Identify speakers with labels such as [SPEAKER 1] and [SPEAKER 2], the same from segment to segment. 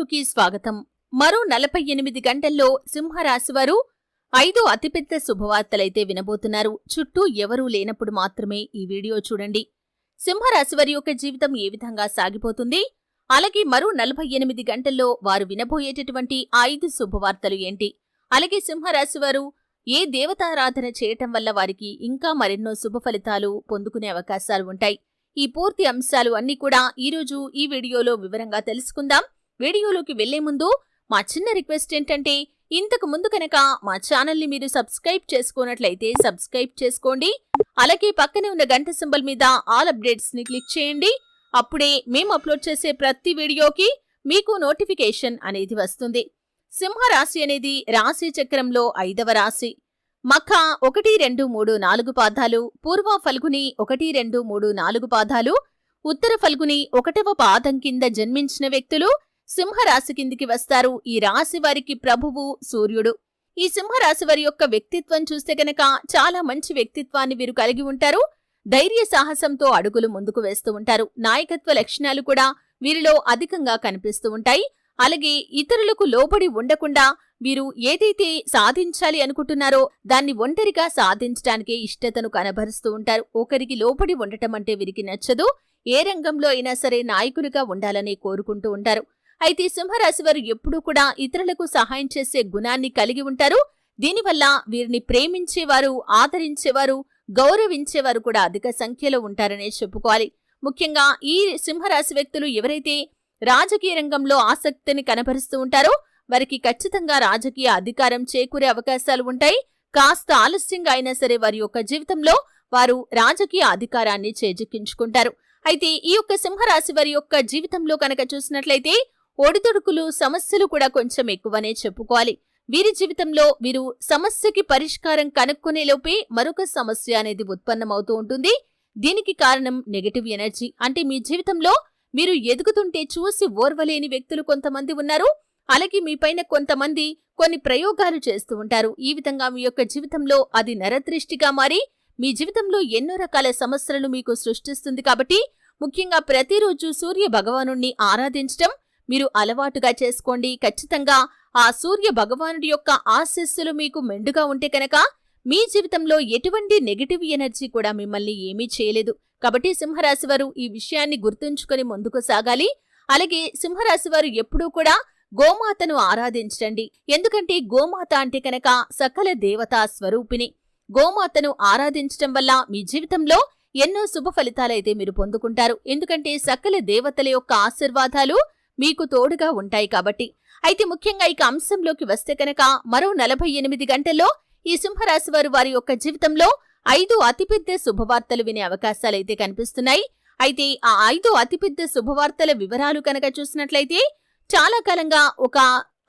[SPEAKER 1] వీడియోలోకి స్వాగతం. మరో నలభై ఎనిమిది గంటల్లో సింహరాశివారు ఐదు అతిపెద్ద శుభవార్తలైతే వినబోతున్నారు. చుట్టూ ఎవరూ లేనప్పుడు మాత్రమే ఈ వీడియో చూడండి. సింహరాశివారి యొక్క జీవితం ఏ విధంగా సాగిపోతుంది? అలాగే మరో నలభై ఎనిమిది గంటల్లో వారు వినబోయేటటువంటి ఐదు శుభవార్తలు ఏంటి? అలాగే సింహరాశివారు ఏ దేవతారాధన చేయటం వల్ల వారికి ఇంకా మరెన్నో శుభ ఫలితాలు పొందుకునే అవకాశాలు ఉంటాయి? ఈ పూర్తి అంశాలు అన్ని కూడా ఈరోజు ఈ వీడియోలో వివరంగా తెలుసుకుందాం. వీడియోలోకి వెళ్ళే ముందు మా చిన్న రిక్వెస్ట్ ఏంటంటే ఇంతకు ముందు కనుక మా ఛానల్ని మీరు సబ్స్క్రైబ్ చేసుకున్నట్లయితే సబ్స్క్రైబ్ చేసుకోండి. అలాగే పక్కనే ఉన్న గంట సింబల్ మీద ఆల్ అప్డేట్స్ని క్లిక్ చేయండి. అప్పుడే మేము అప్లోడ్ చేసే ప్రతి వీడియోకి మీకు నోటిఫికేషన్ అనేది వస్తుంది. సింహరాశి అనేది రాశి చక్రంలో ఐదవ రాశి. మఖ ఒకటి రెండు మూడు నాలుగు పాదాలు పూర్వ ఫల్గుని ఒకటి రెండు మూడు నాలుగు పాదాలు ఉత్తర ఫల్గుని ఒకటవ పాదం కింద జన్మించిన వ్యక్తులు సింహరాశి కిందికి వస్తారు. ఈ రాశి వారికి ప్రభువు సూర్యుడు. ఈ సింహరాశి వారి యొక్క వ్యక్తిత్వం చూస్తే గనక చాలా మంచి వ్యక్తిత్వాన్ని వీరు కలిగి ఉంటారు. ధైర్య సాహసంతో అడుగులు ముందుకు వేస్తూ ఉంటారు. నాయకత్వ లక్షణాలు కూడా వీరిలో అధికంగా కనిపిస్తూ ఉంటాయి. అలాగే ఇతరులకు లోబడి ఉండకుండా వీరు ఏదైతే సాధించాలి అనుకుంటున్నారో దాన్ని ఒంటరిగా సాధించడానికే ఇష్టతను కనబరుస్తూ ఉంటారు. ఒకరికి లోబడి ఉండటం అంటే వీరికి నచ్చదు. ఏ రంగంలో అయినా సరే నాయకులుగా ఉండాలని కోరుకుంటూ ఉంటారు. అయితే సింహరాశి వారు ఎప్పుడూ కూడా ఇతరులకు సహాయం చేసే గుణాన్ని కలిగి ఉంటారు. దీనివల్ల వీరిని ప్రేమించేవారు ఆదరించేవారు గౌరవించేవారు కూడా అధిక సంఖ్యలో ఉంటారనే చెప్పుకోవాలి. ముఖ్యంగా ఈ సింహరాశి వ్యక్తులు ఎవరైతే రాజకీయ రంగంలో ఆసక్తిని కనబరుస్తూ ఉంటారో వారికి ఖచ్చితంగా రాజకీయ అధికారం చేకూరే అవకాశాలు ఉంటాయి. కాస్త ఆలస్యంగా అయినా సరే వారి యొక్క జీవితంలో వారు రాజకీయ అధికారాన్ని చేజిక్కించుకుంటారు. అయితే ఈ యొక్క సింహరాశి వారి యొక్క జీవితంలో కనుక చూసినట్లయితే ఒడిదుడుకులు సమస్యలు కూడా కొంచెం ఎక్కువనే చెప్పుకోవాలి. వీరి జీవితంలో వీరు సమస్యకి పరిష్కారం కనుక్కునే లోపే మరొక సమస్య అనేది ఉత్పన్నమవుతూ ఉంటుంది. దీనికి కారణం నెగటివ్ ఎనర్జీ అంటే మీ జీవితంలో మీరు ఎదుగుతుంటే చూసి ఓర్వలేని వ్యక్తులు కొంతమంది ఉన్నారు. అలాగే మీపైన కొంతమంది కొన్ని ప్రయోగాలు చేస్తూ ఉంటారు. ఈ విధంగా మీ యొక్క జీవితంలో అది నరదృష్టిగా మారి మీ జీవితంలో ఎన్నో రకాల సమస్యలను మీకు సృష్టిస్తుంది కాబట్టి ముఖ్యంగా ప్రతిరోజు సూర్య భగవాను ఆరాధించటం మీరు అలవాటుగా చేసుకోండి. ఖచ్చితంగా ఆ సూర్య భగవానుడి యొక్క ఆశస్సులు మీకు మెండుగా ఉంటే కనుక మీ జీవితంలో ఎటువంటి నెగటివ్ ఎనర్జీ కూడా మిమ్మల్ని ఏమీ చేయలేదు. కాబట్టి సింహరాశి వారు ఈ విషయాన్ని గుర్తుంచుకొని ముందుకు సాగాలి. అలాగే సింహరాశి వారు ఎప్పుడూ కూడా గోమాతను ఆరాధించండి. ఎందుకంటే గోమాత అంటే కనుక సకల దేవతా స్వరూపిణి. గోమాతను ఆరాధించటం వల్ల మీ జీవితంలో ఎన్నో శుభ ఫలితాలైతే మీరు పొందుకుంటారు. ఎందుకంటే సకల దేవతల యొక్క ఆశీర్వాదాలు మీకు తోడుగా ఉంటాయి కాబట్టి. అయితే ముఖ్యంగా ఇక అంశంలోకి వస్తే కనుక మరో నలభై ఎనిమిది గంటల్లో ఈ సింహరాశి వారు వారి యొక్క జీవితంలో ఐదు అతిపెద్ద శుభవార్తలు వినే అవకాశాలైతే కనిపిస్తున్నాయి. అయితే ఆ ఐదు అతిపెద్ద శుభవార్తల వివరాలు కనుక చూసినట్లయితే చాలా కాలంగా ఒక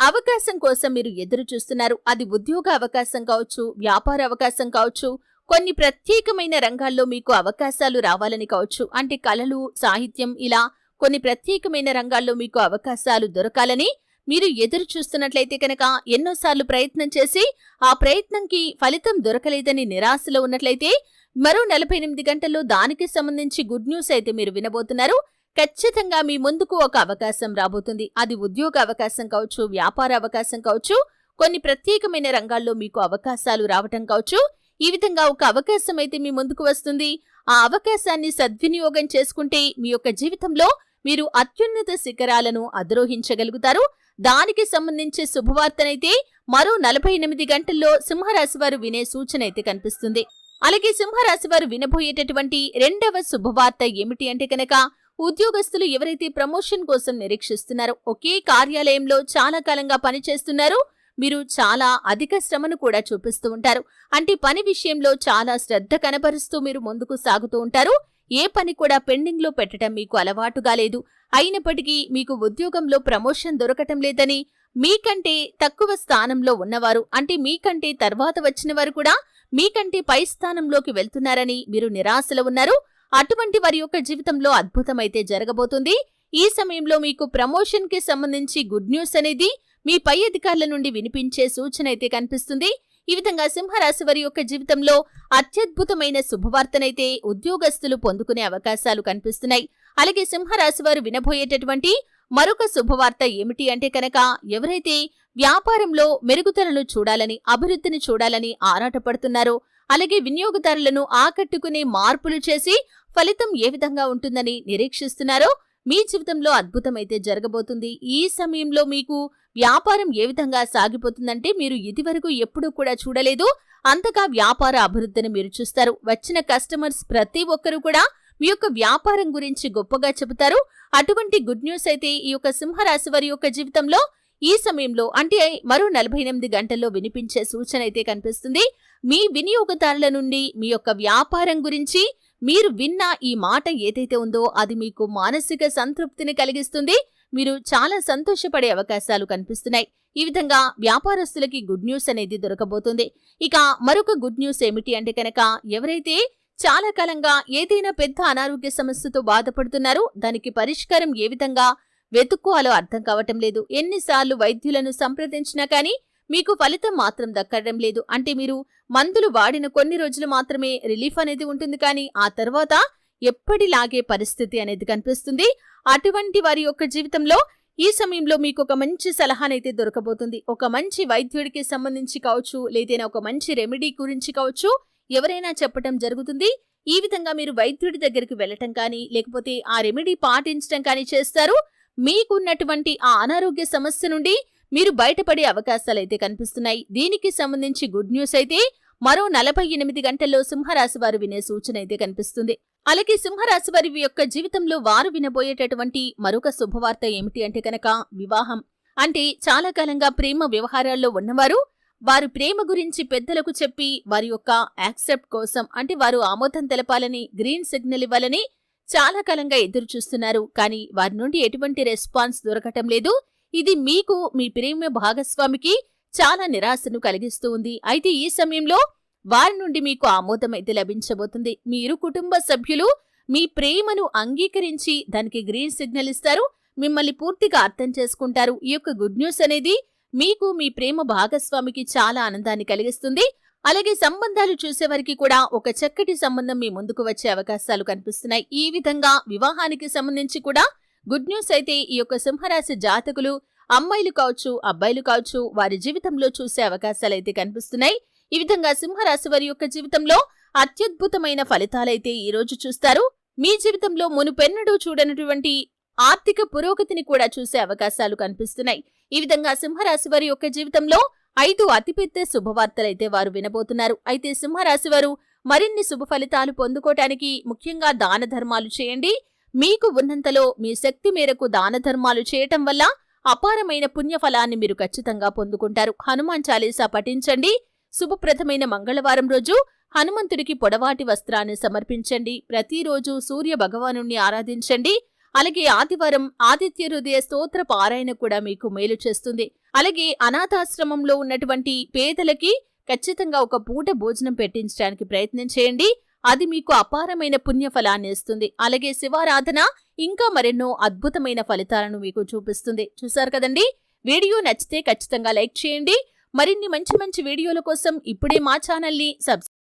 [SPEAKER 1] అవకాశం కోసం మీరు ఎదురు చూస్తున్నారు. అది ఉద్యోగ అవకాశం కావచ్చు వ్యాపార అవకాశం కావచ్చు కొన్ని ప్రత్యేకమైన రంగాల్లో మీకు అవకాశాలు రావాలని కావచ్చు. అంటే కళలు సాహిత్యం ఇలా కొన్ని ప్రత్యేకమైన రంగాల్లో మీకు అవకాశాలు దొరకాలని మీరు ఎదురు చూస్తున్నట్లయితే కనుక ఎన్నోసార్లు ప్రయత్నం చేసి ఆ ప్రయత్నంకి ఫలితం దొరకలేదని నిరాశలో ఉన్నట్లయితే మరో నలభై ఎనిమిది గంటల్లో దానికి సంబంధించి గుడ్ న్యూస్ అయితే మీరు వినబోతున్నారు. ఖచ్చితంగా మీ ముందుకు ఒక అవకాశం రాబోతుంది. అది ఉద్యోగ అవకాశం కావచ్చు వ్యాపార అవకాశం కావచ్చు కొన్ని ప్రత్యేకమైన రంగాల్లో మీకు అవకాశాలు రావటం కావచ్చు. ఈ విధంగా ఒక అవకాశం అయితే మీ ముందుకు వస్తుంది. ఆ అవకాశాన్ని సద్వినియోగం చేసుకుంటే మీ యొక్క జీవితంలో మీరు అత్యున్నత శిఖరాలను అధిరోహించగలుగుతారు. దానికి సంబంధించే శుభవార్తనైతే మరో నలభై ఎనిమిది గంటల్లో సింహరాశి వారు వినే సూచన అయితే కనిపిస్తుంది. అలాగే సింహరాశి వారు వినబోయేటటువంటి రెండవ శుభవార్త ఏమిటి అంటే కనుక ఉద్యోగస్తులు ఎవరైతే ప్రమోషన్ కోసం నిరీక్షిస్తున్నారో ఒకే కార్యాలయంలో చాలా కాలంగా పనిచేస్తున్నారో. మీరు చాలా అధిక శ్రమను కూడా చూపిస్తూ ఉంటారు. అంటే పని విషయంలో చాలా శ్రద్ధ కనబరుస్తూ మీరు ముందుకు సాగుతూ ఉంటారు. ఏ పని కూడా పెండింగ్లో పెట్టడం మీకు అలవాటుగా లేదు. అయినప్పటికీ మీకు ఉద్యోగంలో ప్రమోషన్ దొరకటం లేదని మీకంటే తక్కువ స్థానంలో ఉన్నవారు అంటే మీకంటే తర్వాత వచ్చిన వారు కూడా మీకంటే పై స్థానంలోకి వెళ్తున్నారని మీరు నిరాశలో ఉన్నారు. అటువంటి వారి యొక్క జీవితంలో అద్భుతమైతే జరగబోతుంది. ఈ సమయంలో మీకు ప్రమోషన్కి సంబంధించి గుడ్ న్యూస్ అనేది మీ పై అధికారుల నుండి వినిపించే సూచన అయితే కనిపిస్తుంది. ఈ విధంగా సింహరాశి వారి యొక్క జీవితంలో అత్యద్భుతమైన శుభవార్తనైతే ఉద్యోగస్తులు పొందుకునే అవకాశాలు కనిపిస్తున్నాయి. అలాగే సింహరాశి వారు వినబోయేటటువంటి మరొక శుభవార్త ఏమిటి అంటే కనుక ఎవరైతే వ్యాపారంలో మెరుగుదలను చూడాలని అభివృద్ధిని చూడాలని ఆరాటపడుతున్నారో అలాగే వినియోగదారులను ఆకట్టుకునే మార్పులు చేసి ఫలితం ఏ విధంగా ఉంటుందని నిరీక్షిస్తున్నారో మీ జీవితంలో అద్భుతమైతే జరగబోతుంది. ఈ సమయంలో మీకు వ్యాపారం ఏ విధంగా సాగిపోతుందంటే మీరు ఇదివరకు ఎప్పుడూ కూడా చూడలేదు. అంతగా వ్యాపార అభివృద్ధిని మీరు చూస్తారు. వచ్చిన కస్టమర్స్ ప్రతి ఒక్కరూ కూడా మీ యొక్క వ్యాపారం గురించి గొప్పగా చెబుతారు. అటువంటి గుడ్ న్యూస్ అయితే ఈ యొక్క సింహరాశి వారి యొక్క జీవితంలో ఈ సమయంలో అంటే మరో నలభై ఎనిమిది గంటల్లో వినిపించే సూచన అయితే కనిపిస్తుంది. మీ వినియోగదారుల నుండి మీ యొక్క వ్యాపారం గురించి మీరు విన్న ఈ మాట ఏదైతే ఉందో అది మీకు మానసిక సంతృప్తిని కలిగిస్తుంది. మీరు చాలా సంతోషపడే అవకాశాలు కనిపిస్తున్నాయి. ఈ విధంగా వ్యాపారస్తులకి గుడ్ న్యూస్ అనేది దొరకబోతుంది. ఇక మరొక గుడ్ న్యూస్ ఏమిటి అంటే కనుక ఎవరైతే చాలా కాలంగా ఏదైనా పెద్ద అనారోగ్య సమస్యతో బాధపడుతున్నారో దానికి పరిష్కారం ఏ విధంగా వెతుక్కోవాలో అర్థం కావటం లేదు. ఎన్నిసార్లు వైద్యులను సంప్రదించినా కానీ మీకు ఫలితం మాత్రం దక్కడం లేదు. అంటే మీరు మందులు వాడిన కొన్ని రోజులు మాత్రమే రిలీఫ్ అనేది ఉంటుంది. కానీ ఆ తర్వాత ఎప్పటిలాగే పరిస్థితి అనేది కనిపిస్తుంది. అటువంటి వారి యొక్క జీవితంలో ఈ సమయంలో మీకు ఒక మంచి సలహానైతే దొరకబోతుంది. ఒక మంచి వైద్యుడికి సంబంధించి కావచ్చు లేదైనా ఒక మంచి రెమెడీ గురించి కావచ్చు ఎవరైనా చెప్పటం జరుగుతుంది. ఈ విధంగా మీరు వైద్యుడి దగ్గరికి వెళ్ళటం కానీ లేకపోతే ఆ రెమెడీ పాటించడం కానీ చేస్తారు. మీకున్నటువంటి ఆ అనారోగ్య సమస్య నుండి మీరు బయటపడే అవకాశాలైతే కనిపిస్తున్నాయి. దీనికి సంబంధించి గుడ్ న్యూస్ అయితే మరో నలభై ఎనిమిది గంటల్లో సింహరాశి వారు వినే సూచన అయితే కనిపిస్తుంది. అలాగే సింహరాశి వారి యొక్క జీవితంలో వారు వినబోయేటటువంటి మరొక శుభవార్త ఏమిటి అంటే కనుక వివాహం. అంటే చాలా కాలంగా ప్రేమ వ్యవహారాల్లో ఉన్నవారు వారు ప్రేమ గురించి పెద్దలకు చెప్పి వారి యొక్క యాక్సెప్ట్ కోసం అంటే వారు ఆమోదం తెలపాలని గ్రీన్ సిగ్నల్ ఇవ్వాలని చాలా కాలంగా ఎదురు చూస్తున్నారు కానీ వారి నుండి ఎటువంటి రెస్పాన్స్ దొరకటం లేదు. ఇది మీకు మీ ప్రేమ భాగస్వామికి చాలా నిరాశను కలిగిస్తూ ఉంది అయితే ఈ సమయంలో వారి నుండి మీకు ఆమోదం అయితే లభించబోతుంది. మీరు కుటుంబ సభ్యులు మీ ప్రేమను అంగీకరించి దానికి గ్రీన్ సిగ్నల్ ఇస్తారు. మిమ్మల్ని పూర్తిగా అర్థం చేసుకుంటారు. ఈ యొక్క గుడ్ న్యూస్ అనేది మీకు మీ ప్రేమ భాగస్వామికి చాలా ఆనందాన్ని కలిగిస్తుంది. అలాగే సంబంధాలు చూసేవారికి కూడా ఒక చక్కటి సంబంధం మీ ముందుకు వచ్చే అవకాశాలు కనిపిస్తున్నాయి. ఈ విధంగా వివాహానికి సంబంధించి కూడా గుడ్ న్యూస్ అయితే ఈ యొక్క సింహరాశి జాతకులు అమ్మాయిలు కావచ్చు అబ్బాయిలు కావచ్చు వారి జీవితంలో చూసే అవకాశాలైతే కనిపిస్తున్నాయి. ఈ విధంగా సింహరాశి వారి యొక్క జీవితంలో అత్యద్భుతమైన ఫలితాలైతే ఈ రోజు చూస్తారు. మీ జీవితంలో మునుపెన్నడూ చూడనటువంటి ఆర్థిక పురోగతిని కూడా చూసే అవకాశాలు కనిపిస్తున్నాయి. ఈ విధంగా సింహరాశి వారి యొక్క జీవితంలో ఐదు అతిపెద్ద శుభవార్తలైతే వారు వినబోతున్నారు. అయితే సింహరాశి వారు మరిన్ని శుభ ఫలితాలు పొందుకోవటానికి ముఖ్యంగా దాన ధర్మాలు చేయండి. మీకు ఉన్నంతలో మీ శక్తి మేరకు దాన ధర్మాలు చేయటం వల్ల అపారమైన పుణ్యఫలాన్ని మీరు ఖచ్చితంగా పొందుకుంటారు. హనుమాన్ చాలీసా పఠించండి. శుభప్రదమైన మంగళవారం రోజు హనుమంతుడికి పొడవాటి వస్త్రాన్ని సమర్పించండి. ప్రతిరోజు సూర్య భగవాను ఆరాధించండి. అలాగే ఆదివారం ఆదిత్య హృదయ స్తోత్ర పారాయణ కూడా మీకు మేలు చేస్తుంది. అలాగే అనాథాశ్రమంలో ఉన్నటువంటి పేదలకి ఖచ్చితంగా ఒక పూట భోజనం పెట్టించడానికి ప్రయత్నం చేయండి. అది మీకు అపారమైన పుణ్య ఫలాన్ని ఇస్తుంది. అలాగే శివారాధన ఇంకా మరెన్నో అద్భుతమైన ఫలితాలను మీకు చూపిస్తుంది. చూసారు కదండి? వీడియో నచ్చితే ఖచ్చితంగా లైక్ చేయండి. మరిన్ని మంచి మంచి వీడియోల కోసం ఇప్పుడే మా ఛానల్ని సబ్స్క్రైబ్